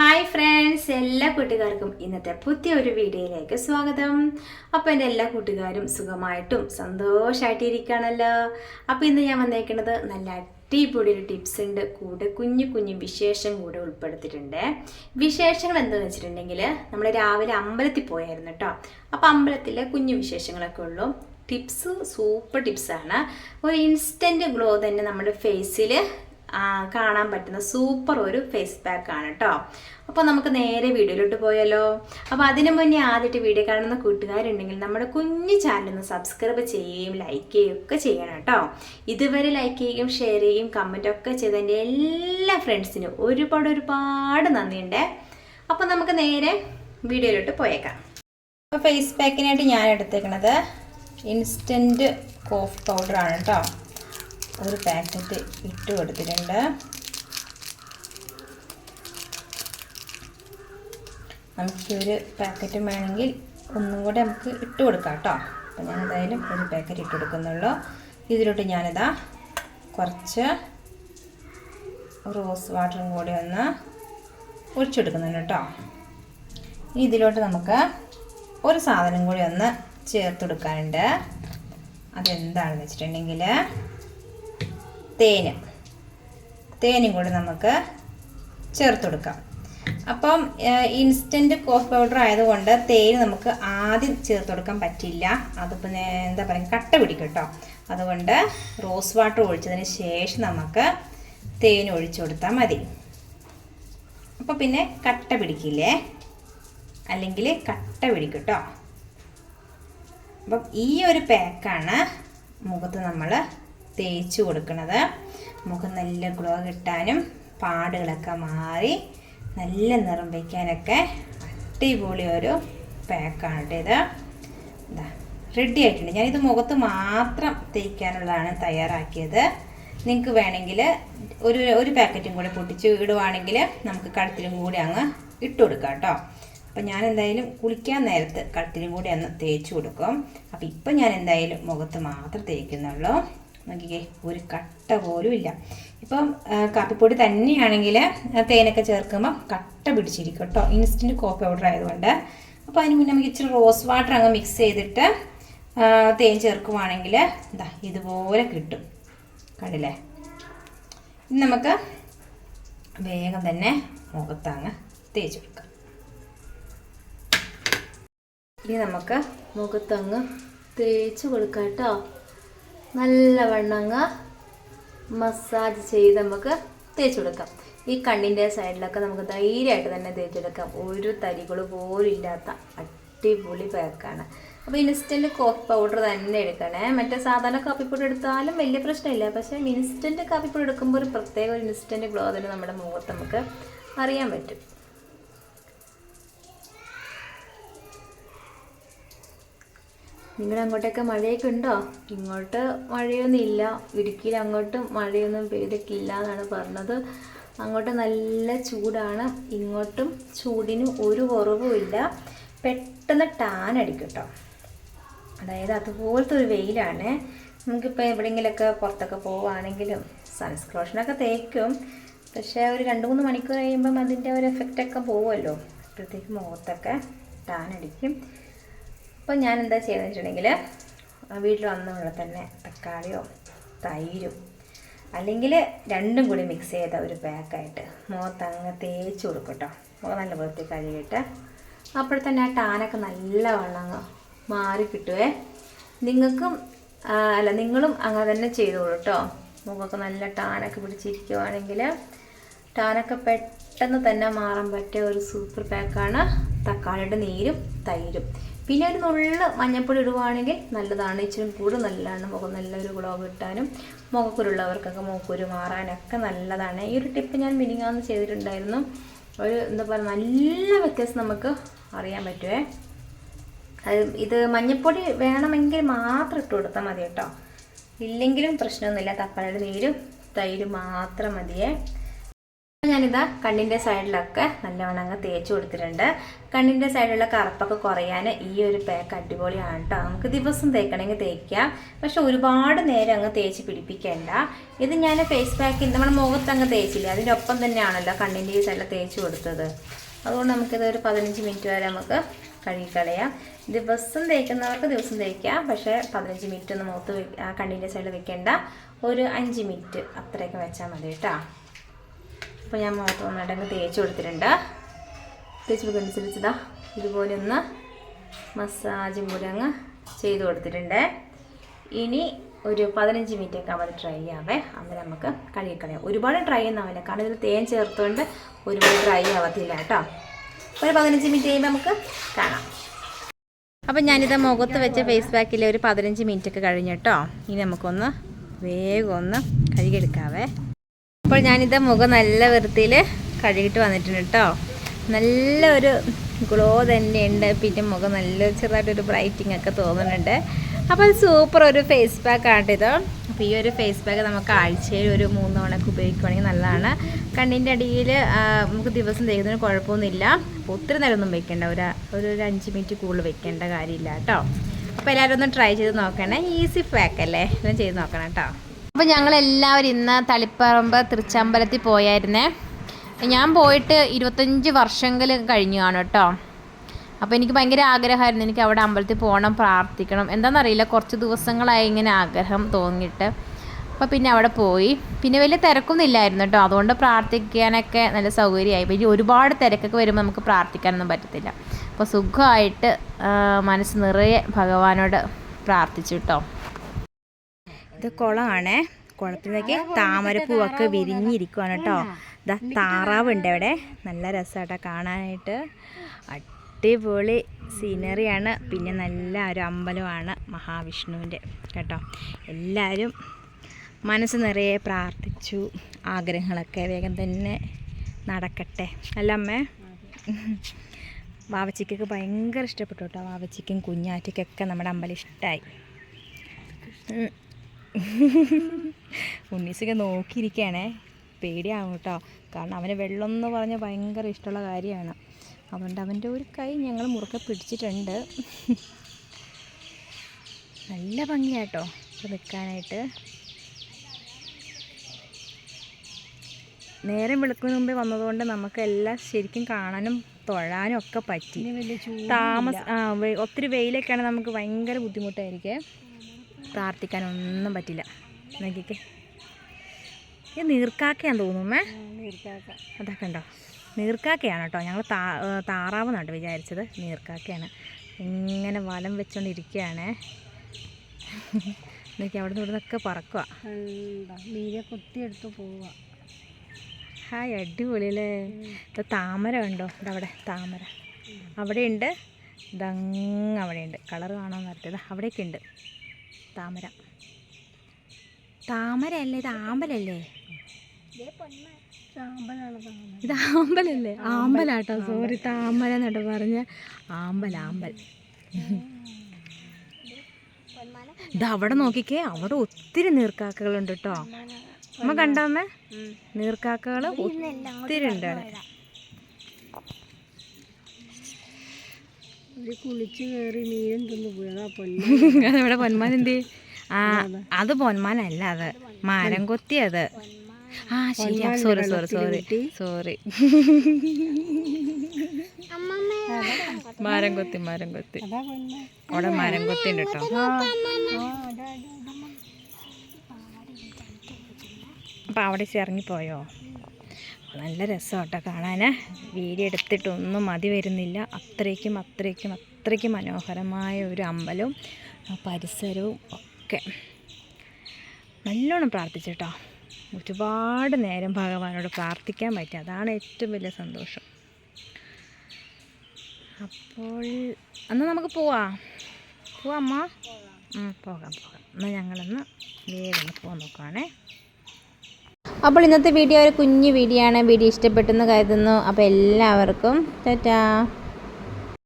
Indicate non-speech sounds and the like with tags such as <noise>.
Hi friends എല്ലാ കൂട്ടുകാർക്കും ഇന്നത്തെ പുതിയ ഒരു വീഡിയോയിലേക്ക് സ്വാഗതം. അപ്പോൾ എന്റെ എല്ലാ കൂട്ടുകാരും സുഖമായിട്ടും സന്തോഷമായിട്ട് ഇരിക്കുകയാണല്ലോ അപ്പോൾ ഇന്ന് ഞാൻ വന്നേക്കുന്നത് നല്ല അടിപൊളി ഒരു ടിപ്സ് ഉണ്ട്. കൂടെ കുഞ്ഞു കുഞ്ഞു വിശേഷം കൂടെ ഉൾപ്പെടുത്തിയിട്ടുണ്ട്. വിശേഷങ്ങൾ എന്താണെന്ന് വെച്ചിട്ടുണ്ടെങ്കിൽ നമ്മൾ രാവിലെ അമ്പലത്തിൽ പോയായിരുന്നു കേട്ടോ അപ്പോൾ അമ്പലത്തിലെ കുഞ്ഞു വിശേഷങ്ങളൊക്കെ ഉള്ളൂ. ടിപ്സ് സൂപ്പർ ടിപ്സാണ് ഒരു ഇൻസ്റ്റന്റ് ഗ്ലോ തന്നെ നമ്മുടെ ഫേസിൽ കാണാൻ പറ്റുന്ന സൂപ്പർ ഒരു ഫേസ് പാക്ക് ആണ് കേട്ടോ അപ്പോൾ നമുക്ക് നേരെ വീഡിയോയിലോട്ട് പോയാലോ. അപ്പോൾ അതിനു മുന്നേ ആദ്യമായിട്ട് വീഡിയോ കാണുന്ന കൂട്ടുകാരുണ്ടെങ്കിൽ നമ്മുടെ കുഞ്ഞു ചാനലൊന്ന് സബ്സ്ക്രൈബ് ചെയ്യുകയും ലൈക്ക് ചെയ്യുകയും ഒക്കെ ചെയ്യണം കേട്ടോ ഇതുവരെ ലൈക്ക് ചെയ്യുകയും ഷെയർ ചെയ്യുകയും കമന്റ് ഒക്കെ ചെയ്ത എന്റെ എല്ലാ ഫ്രണ്ട്സിനും ഒരുപാട് ഒരുപാട് നന്ദിയുണ്ട്. അപ്പോൾ നമുക്ക് നേരെ വീഡിയോയിലോട്ട് പോയേക്കാം. അപ്പോൾ ഫേസ് പാക്കിനായിട്ട് ഞാൻ എടുത്തേക്കണത് ഇൻസ്റ്റന്റ് കോഫ് പൗഡറാണ് കേട്ടോ ഒരു പാക്കറ്റ് ഇട്ട് കൊടുത്തിട്ടുണ്ട്. നമുക്ക് ഒരു പാക്കറ്റ് വേണമെങ്കിൽ ഒന്നും കൂടെ നമുക്ക് ഇട്ട് കൊടുക്കാം കേട്ടോ. അപ്പോൾ ഞാൻ എന്തായാലും ഒരു പാക്കറ്റ് ഇട്ട് കൊടുക്കുന്നുള്ളൂ. ഇതിലോട്ട് ഞാനിതാ കുറച്ച് റോസ് വാട്ടറും കൂടി ഒന്ന് ഒഴിച്ചെടുക്കുന്നുണ്ട് കേട്ടോ. ഇതിലോട്ട് നമുക്ക് ഒരു സാധനം കൂടി ഒന്ന് ചേർത്ത് കൊടുക്കാനുണ്ട്. അതെന്താണെന്ന് വെച്ചിട്ടുണ്ടെങ്കിൽ തേന്. തേനും കൂടി നമുക്ക് ചേർത്ത് കൊടുക്കാം. അപ്പം ഇൻസ്റ്റന്റ് കോഫ് പൗഡർ ആയതുകൊണ്ട് തേൻ നമുക്ക് ആദ്യം ചേർത്ത് കൊടുക്കാൻ പറ്റില്ല. അതിപ്പോൾ എന്താ പറയുക കട്ട പിടിക്കും കേട്ടോ. അതുകൊണ്ട് റോസ് വാട്ടർ ഒഴിച്ചതിന് ശേഷം നമുക്ക് തേൻ ഒഴിച്ചു കൊടുത്താൽ മതി. അപ്പോൾ പിന്നെ കട്ട പിടിക്കില്ലേ? അല്ലെങ്കിൽ കട്ട പിടിക്കും കേട്ടോ. അപ്പം ഈ ഒരു പാക്കാണ് മുഖത്ത് നമ്മൾ തേച്ച് കൊടുക്കുന്നത് നമുക്ക് നല്ല ഗ്ലോ കിട്ടാനും പാടുകളൊക്കെ മാറി നല്ല നിറം വയ്ക്കാനൊക്കെ അടിപൊളി ഒരു പാക്കാണ് കേട്ടോ ഇത്. ഇതാ റെഡി ആയിട്ടുണ്ട്. ഞാനിത് മുഖത്ത് മാത്രം തേക്കാനുള്ളതാണ് തയ്യാറാക്കിയത്. നിങ്ങൾക്ക് വേണമെങ്കിൽ ഒരു ഒരു പാക്കറ്റും കൂടി പൊട്ടിച്ച് ഇടുവാണെങ്കിൽ നമുക്ക് കഴുത്തിലും കൂടി അങ്ങ് ഇട്ട് കൊടുക്കാം കേട്ടോ. അപ്പം ഞാൻ എന്തായാലും കുളിക്കാൻ നേരത്ത് കഴുത്തിലും കൂടി അന്ന് തേച്ച് കൊടുക്കും. അപ്പം ഇപ്പം ഞാൻ എന്തായാലും മുഖത്ത് മാത്രം തേക്കുന്നുള്ളൂ. നോക്കിക്കേ ഒരു കട്ട പോലും ഇല്ല. ഇപ്പം കാപ്പിപ്പൊടി തന്നെയാണെങ്കിൽ തേനൊക്കെ ചേർക്കുമ്പോൾ കട്ട പിടിച്ചിരിക്കും കേട്ടോ. ഇൻസ്റ്റന്റ് കോഫി പൗഡർ ആയതുകൊണ്ട്. അപ്പോൾ അതിന് മുന്നേ നമുക്ക് ഇച്ചിരി റോസ് വാട്ടർ അങ്ങ് മിക്സ് ചെയ്തിട്ട് തേൻ ചേർക്കുവാണെങ്കിൽ എന്താ ഇതുപോലെ കിട്ടും. കണ്ടില്ലേ? ഇനി നമുക്ക് വേഗം തന്നെ മുഖത്തങ്ങ് തേച്ച് കൊടുക്കാം. ഇനി നമുക്ക് മുഖത്തങ്ങ് തേച്ച് കൊടുക്കാം കേട്ടോ. നല്ല വണ്ണങ്ങ് മസാജ് ചെയ്ത് നമുക്ക് തേച്ച് കൊടുക്കാം ഈ കണ്ണിന്റെ സൈഡിലൊക്കെ നമുക്ക് ധൈര്യമായിട്ട് തന്നെ തേച്ചെടുക്കാം ഒരു തരികൾ പോലും ഇല്ലാത്ത അടിപൊളി പാക്കാണ്. അപ്പോൾ ഇൻസ്റ്റന്റ് കോഫി പൗഡർ തന്നെ എടുക്കണേ. മറ്റേ സാധാരണ കാപ്പിപ്പൊടി എടുത്താലും വലിയ പ്രശ്നമില്ല. പക്ഷേ ഇൻസ്റ്റന്റ് കാപ്പിപ്പൊടി എടുക്കുമ്പോൾ ഒരു പ്രത്യേക ഒരു ഇൻസ്റ്റന്റ് ഗ്ലോ തന്നെ നമ്മുടെ മുഖത്ത് നമുക്ക് അറിയാൻ പറ്റും. നിങ്ങളുടെ അങ്ങോട്ടൊക്കെ മഴയൊക്കെ ഉണ്ടോ? ഇങ്ങോട്ട് മഴയൊന്നും ഇല്ല ഇടുക്കിയിൽ അങ്ങോട്ടും മഴയൊന്നും പെയ്തിട്ടില്ല എന്നാണ് പറഞ്ഞത്. അങ്ങോട്ട് നല്ല ചൂടാണ്. ഇങ്ങോട്ടും ചൂടിന് ഒരു കുറവുമില്ല പെട്ടെന്ന് ടാൻ അടിക്കും കേട്ടോ അതായത് അതുപോലത്തെ ഒരു വെയിലാണ്. നമുക്കിപ്പോൾ എവിടെയെങ്കിലുമൊക്കെ പുറത്തൊക്കെ പോവുകയാണെങ്കിലും സൺസ്ക്രോഷനൊക്കെ തേക്കും. പക്ഷേ ഒരു രണ്ട് മൂന്ന് മണിക്കൂർ കഴിയുമ്പം അതിന്റെ ഒരു എഫക്റ്റൊക്കെ പോകുമല്ലോ അപ്പോഴത്തേക്ക് മുഖത്തൊക്കെ ടാൻ അടിക്കും. അപ്പോൾ ഞാൻ എന്താ ചെയ്യുന്നത് വെച്ചിട്ടുണ്ടെങ്കിൽ വീട്ടിൽ വന്നുള്ള തന്നെ തക്കാളിയോ തൈരും അല്ലെങ്കിൽ രണ്ടും കൂടി മിക്സ് ചെയ്ത ഒരു പാക്കായിട്ട് മുഖത്ത് അങ്ങ് തേച്ച് കൊടുക്കും കേട്ടോ മുഖം നല്ല വൃത്തി കഴുകിയിട്ട്. അപ്പോൾ തന്നെ ആ ടാനൊക്കെ നല്ല വെള്ളം അങ്ങ് മാറി കിട്ടുവേ. നിങ്ങൾക്കും അല്ല നിങ്ങളും അങ്ങനെ തന്നെ ചെയ്തോളൂ കേട്ടോ മുഖമൊക്കെ നല്ല ടാനൊക്കെ പിടിച്ചിരിക്കുവാണെങ്കിൽ ടാനൊക്കെ പെട്ടെന്ന് തന്നെ മാറാൻ പറ്റിയ ഒരു സൂപ്പർ പാക്കാണ് തക്കാളിയുടെ നീരും തൈരും. പിന്നെ ഒരു നുള്ള് മഞ്ഞപ്പൊടി ഇടുവാണെങ്കിൽ നല്ലതാണ്. ഇച്ചിരി കൂടുതൽ നല്ലതാണ്. മുഖം നല്ലൊരു ഗ്ലോ കിട്ടാനും മുഖക്കുരുള്ളവർക്കൊക്കെ മുഖക്കുരു മാറാനൊക്കെ നല്ലതാണ്. ഈ ഒരു ടിപ്പ് ഞാൻ മിനിങ്ങാന്ന് ചെയ്തിട്ടുണ്ടായിരുന്നു. ഒരു എന്താ പറയുക നല്ല വ്യത്യാസം നമുക്ക് അറിയാൻ പറ്റുമേ ഇത് മഞ്ഞപ്പൊടി വേണമെങ്കിൽ മാത്രം ഇട്ട് കൊടുത്താൽ മതി കേട്ടോ. ഇല്ലെങ്കിലും പ്രശ്നമൊന്നുമില്ല. തക്കാളിയുടെ നീരും തൈര് മാത്രം മതിയേ. ഞാനിതാ കണ്ണിന്റെ സൈഡിലൊക്കെ നല്ലവണ്ണം അങ്ങ് തേച്ച് കൊടുത്തിട്ടുണ്ട്. കണ്ണിന്റെ സൈഡിലുള്ള കറുപ്പൊക്കെ കുറയാൻ ഈ ഒരു പാക്ക് അടിപൊളിയാണ് കേട്ടോ നമുക്ക് ദിവസം തേക്കണമെങ്കിൽ തേക്കാം. പക്ഷെ ഒരുപാട് നേരം അങ്ങ് തേച്ച് പിടിപ്പിക്കേണ്ട. ഇത് ഞാൻ ഫേസ് പാക്ക് നമ്മുടെ മുഖത്ത് അങ്ങ് തേച്ചില്ല? അതിന്റെ ഒപ്പം തന്നെയാണല്ലോ കണ്ണിന്റെ ഈ സൈഡിൽ തേച്ച് കൊടുത്തത്. അതുകൊണ്ട് നമുക്കിത് ഒരു പതിനഞ്ച് മിനിറ്റ് വരെ നമുക്ക് കഴുകിക്കളയാം. ദിവസം തേക്കുന്നവർക്ക് ദിവസം തേക്കാം. പക്ഷേ പതിനഞ്ച് മിനിറ്റ് ഒന്ന് മുഖത്ത് കണ്ണിന്റെ സൈഡിൽ വെക്കേണ്ട. ഒരു അഞ്ച് മിനിറ്റ് അത്രയൊക്കെ വെച്ചാൽ മതി കേട്ടോ അപ്പോൾ ഞാൻ മുഖത്ത് ഒന്നിടങ്ങ് തേച്ച് കൊടുത്തിട്ടുണ്ട്. തേച്ച് കൊടുക്കനുസരിച്ചതാ ഇതുപോലെ ഒന്ന് മസാജും പോലെ അങ്ങ് ചെയ്ത് കൊടുത്തിട്ടുണ്ട്. ഇനി ഒരു പതിനഞ്ച് മിനിറ്റ് ഒക്കെ ട്രൈ ചെയ്യാവേ. അന്നേരം നമുക്ക് കഴുകിക്കളയാം ഒരുപാട് ട്രൈ ഒന്നാവില്ല കാരണം ഇതിൽ തേൻ ചേർത്തുകൊണ്ട് ഒരുപാട് ട്രൈ ആവത്തില്ല കേട്ടോ. ഒരു പതിനഞ്ച് മിനിറ്റ് കഴിയുമ്പോൾ നമുക്ക് കാണാം. അപ്പം ഞാനിത് മുഖത്ത് വെച്ച ഫേസ് പാക്കിൽ ഒരു പതിനഞ്ച് മിനിറ്റ് കഴിഞ്ഞു കേട്ടോ. ഇനി നമുക്കൊന്ന് വേഗം ഒന്ന് കഴുകിയെടുക്കാവേ. അപ്പോൾ ഞാനിത് മുഖം നല്ല വൃത്തിയിൽ കഴുകിയിട്ട് വന്നിട്ടുണ്ട് കേട്ടോ. നല്ല ഒരു ഗ്ലോ തന്നെയുണ്ട്. പിന്നെ മുഖം നല്ല ചെറുതായിട്ടൊരു ബ്രൈറ്റിംഗ് ഒക്കെ തോന്നുന്നുണ്ട്. അപ്പോൾ അത് സൂപ്പർ ഒരു ഫേസ് പാക്ക് ഇത് അപ്പോൾ ഈ ഒരു ഫേസ് പാക്ക് നമുക്ക് ആഴ്ചയിൽ ഒരു മൂന്ന് തവണയൊക്കെ ഉപയോഗിക്കുകയാണെങ്കിൽ നല്ലതാണ്. കണ്ണിന്റെ അടിയിൽ നമുക്ക് ദിവസം തേക്കുന്നതിന് കുഴപ്പമൊന്നുമില്ല. അപ്പോൾ ഒത്തിരി നേരമൊന്നും വെക്കേണ്ട. ഒരു ഒരു അഞ്ച് മിനിറ്റ് കൂടുതൽ വെക്കേണ്ട കാര്യമില്ല കേട്ടോ. അപ്പോൾ എല്ലാവരും ഒന്ന് ട്രൈ ചെയ്ത് നോക്കണേ. ഈസി പാക്ക് അല്ലേ? ഇതും ചെയ്ത് നോക്കണം കേട്ടോ. അപ്പോൾ ഞങ്ങളെല്ലാവരും ഇന്ന് തളിപ്പറമ്പ് തൃച്ചമ്പലത്തിൽ പോയായിരുന്നേ. ഞാൻ പോയിട്ട് ഇരുപത്തഞ്ച് വർഷമെങ്കിലും കഴിഞ്ഞു ആണ് കേട്ടോ. അപ്പോൾ എനിക്ക് ഭയങ്കര ആഗ്രഹമായിരുന്നു എനിക്ക് അവിടെ അമ്പലത്തിൽ പോകണം പ്രാർത്ഥിക്കണം. എന്താണെന്നറിയില്ല കുറച്ച് ദിവസങ്ങളായി ഇങ്ങനെ ആഗ്രഹം തോന്നിയിട്ട്. അപ്പോൾ പിന്നെ അവിടെ പോയി. പിന്നെ വലിയ തിരക്കൊന്നും ഇല്ലായിരുന്നു കേട്ടോ. അതുകൊണ്ട് പ്രാർത്ഥിക്കാനൊക്കെ നല്ല സൗകര്യമായി. പിന്നെ ഒരുപാട് തിരക്കൊക്കെ വരുമ്പോൾ നമുക്ക് പ്രാർത്ഥിക്കാനൊന്നും പറ്റത്തില്ല. അപ്പോൾ സുഖമായിട്ട് മനസ്സ് നിറയെ ഭഗവാനോട് പ്രാർത്ഥിച്ചു കേട്ടോ. ഇത് കുളമാണേ. കുളത്തിലേക്ക് താമരപ്പൂവൊക്കെ വിരിഞ്ഞിരിക്കുവാണ് കേട്ടോ. ഇതാ താറാവുണ്ട് ഇവിടെ നല്ല രസമാട്ടോ കാണാനായിട്ട്. അടിപൊളി സീനറിയാണ്. പിന്നെ നല്ല ഒരു അമ്പലമാണ് മഹാവിഷ്ണുവിന്റെ കേട്ടോ. എല്ലാവരും മനസ്സ് നിറയെ പ്രാർത്ഥിച്ചു. ആഗ്രഹങ്ങളൊക്കെ വേഗം തന്നെ നടക്കട്ടെ. അല്ല അമ്മേ? വാവച്ചിക്കൊക്കെ ഭയങ്കര ഇഷ്ടപ്പെട്ടു കേട്ടോ. വാവച്ചിക്കും കുഞ്ഞാറ്റയ്ക്കൊക്കെ നമ്മുടെ അമ്പലം ഇഷ്ടമായി <laughs> ഉണ്ണീസൊക്കെ നോക്കിയിരിക്കുകയാണേ പേടിയാവും കേട്ടോ. കാരണം അവന് വെള്ളം എന്ന് പറഞ്ഞാൽ ഭയങ്കര ഇഷ്ടമുള്ള കാര്യമാണ്. അതുകൊണ്ട് അവന്റെ ഒരു കൈ ഞങ്ങൾ മുറുക്കെ പിടിച്ചിട്ടുണ്ട്. നല്ല ഭംഗിയാട്ടോ ഇവിടെ നിൽക്കാനായിട്ട് നേരം വെളുക്കുന്ന മുമ്പേ വന്നതുകൊണ്ട് നമുക്ക് എല്ലാം ശരിക്കും കാണാനും തൊഴാനും ഒക്കെ പറ്റി. താമസ ഒത്തിരി വെയിലൊക്കെയാണെങ്കിൽ നമുക്ക് ഭയങ്കര ബുദ്ധിമുട്ടായിരിക്കും. പ്രാർത്ഥിക്കാനൊന്നും പറ്റില്ല. നോക്കിക്കേ. ഇത് നീർക്കാക്കയാന്ന് തോന്നുമേ അതൊക്കെ ഉണ്ടോ നീർക്കാക്കയാണ് കേട്ടോ. ഞങ്ങൾ താ താറാവെന്നാട്ടോ വിചാരിച്ചത്. നീർക്കാക്കയാണ്. ഇങ്ങനെ വലം വെച്ചോണ്ടിരിക്കുകയാണ് എന്നൊക്കെ <laughs> അവിടെ നിന്ന് ഇവിടുന്നൊക്കെ പറക്കുക മീനെ കൊത്തിയെടുത്ത് പോവുക ഹായ് അടിപൊളിയല്ലേ? ഇത് താമര ഉണ്ടോ ഇതവിടെ താമര. അവിടെയുണ്ട്. ഇതങ്ങ് അവിടെയുണ്ട്. കളർ കാണാൻ പറ്റത് അവിടെയൊക്കെ ഉണ്ട് താമര. താമര അല്ലേ ഇത് ആമ്പലല്ലേ? ഇത് ആമ്പലല്ലേ? ആമ്പലാട്ടോ. സോറി താമര എന്നിട്ട് പറഞ്ഞ ആമ്പൽ ആമ്പൽ. ഇത് അവിടെ നോക്കിക്കേ. അവിടെ ഒത്തിരി നീർക്കാക്കകളുണ്ട് കേട്ടോ അമ്മ കണ്ടോ അമ്മ? നീർക്കാക്കകൾ ഒത്തിരി ഉണ്ട് അവിടെ ഒരു കുളിച്ച് കയറി മീനും തിന്ന് പോയി അതാ പൊന്ന അതെവിടെ <laughs> പൊന്മാൻ. എന്ത് ആ അത്. പൊന്മാനല്ല അത് മരം കൊത്തി അത്. ആ ശരി സോറി സോറി സോറി സോറി മരം കൊത്തി മരം കൊത്തി. അതാ പൊന്ന അവിടെ മരം കൊത്തി ഉണ്ട് കേട്ടോ അപ്പോൾ അവിടെ ഇറങ്ങിപ്പോയോ? നല്ല രസം കേട്ടോ കാണാൻ വീഡിയോ എടുത്തിട്ടൊന്നും മതി വരുന്നില്ല. അത്രയ്ക്കും അത്രയ്ക്കും അത്രയ്ക്കും മനോഹരമായ ഒരു അമ്പലവും പരിസരവും ഒക്കെ. നല്ലോണം പ്രാർത്ഥിച്ചിട്ടോ. ഒരുപാട് നേരം ഭഗവാനോട് പ്രാർത്ഥിക്കാൻ പറ്റി. അതാണ് ഏറ്റവും വലിയ സന്തോഷം. അപ്പോൾ അന്ന് നമുക്ക് പോവാ. പോവാ അമ്മ? പോകാം പോകാം. എന്നാൽ ഞങ്ങളൊന്ന് വേഗം പോകാൻ നോക്കുവാണേ. അപ്പോൾ ഇന്നത്തെ വീഡിയോ ഒരു കുഞ്ഞു വീഡിയോ ആണ്. വീഡിയോ ഇഷ്ടപ്പെട്ടെന്ന് കരുതുന്നു. അപ്പോൾ എല്ലാവർക്കും ടാറ്റാ.